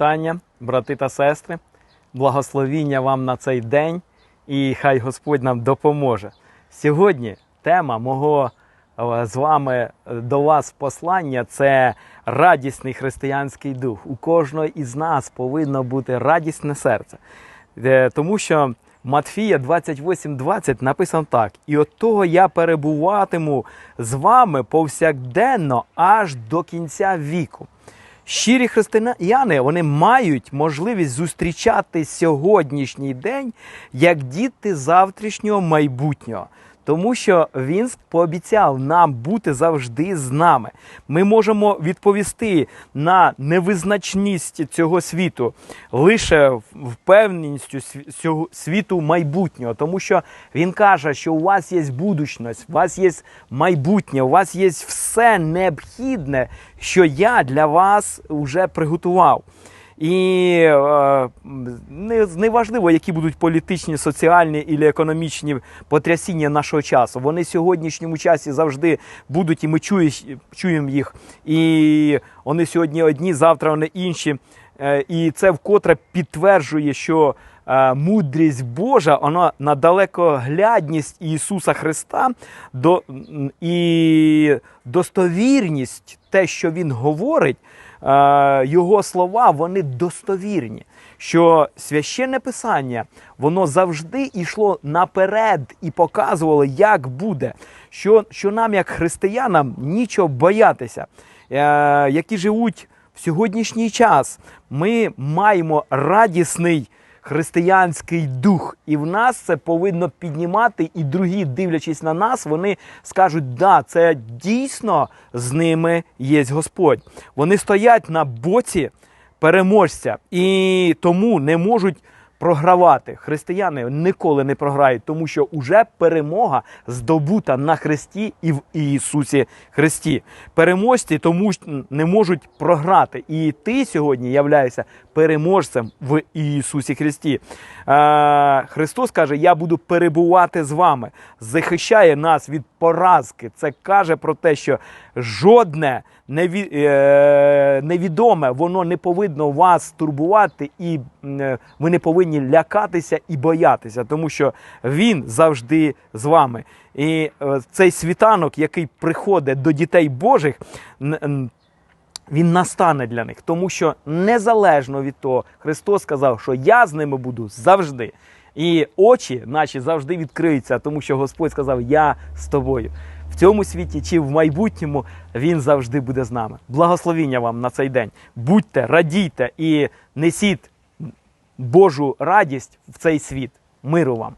Вітання, брати та сестри, благословіння вам на цей день і хай Господь нам допоможе. Сьогодні тема мого е, з вами е, до вас послання це радісний християнський дух. У кожного із нас повинно бути радісне серце. Е, Тому що Матфія 28.20 написано так: і от того я перебуватиму з вами повсякденно аж до кінця віку. Щирі християни вони мають можливість зустрічати сьогоднішній день як діти завтрашнього майбутнього. Тому що він пообіцяв нам бути завжди з нами. Ми можемо відповісти на невизначність цього світу лише впевненістю цього світу майбутнього, тому що він каже, що у вас є будучність, у вас є майбутнє, у вас є все необхідне, що я для вас вже приготував. І е, не, неважливо, які будуть політичні, соціальні і економічні потрясіння нашого часу. Вони в сьогоднішньому часі завжди будуть, і ми чуємо їх. І вони сьогодні одні, завтра вони інші. Е, і це вкотре підтверджує, що мудрість Божа, вона на далекоглядність Ісуса Христа до, і достовірність, те, що Він говорить, е, Його слова, вони достовірні. Що священне писання, воно завжди йшло наперед і показувало, як буде. Що, що нам, як християнам, нічого боятися, е, які живуть в сьогоднішній час, ми маємо радісний християнський дух, і в нас це повинно піднімати, і другі, дивлячись на нас, вони скажуть: да, це дійсно з ними є Господь. Вони стоять на боці переможця і тому не можуть програвати. Християни ніколи не програють, тому що уже перемога здобута на Христі і в Ісусі Христі. Переможці тому не можуть програти. І ти сьогодні являєшся переможцем в Ісусі Христі. Е, Христос каже: Я буду перебувати з вами, захищає нас від поразки. Це каже про те, що жодне е, невідоме воно не повинно вас турбувати, і е, ви не повинні лякатися і боятися, тому що він завжди з вами. І е, цей світанок, який приходить до дітей Божих, він настане для них, тому що незалежно від того, Христос сказав, що я з ними буду завжди. І очі наші завжди відкриються, тому що Господь сказав: Я з тобою. В цьому світі чи в майбутньому Він завжди буде з нами. Благословіння вам на цей день. Будьте, радійте і несіть Божу радість в цей світ. Миру вам!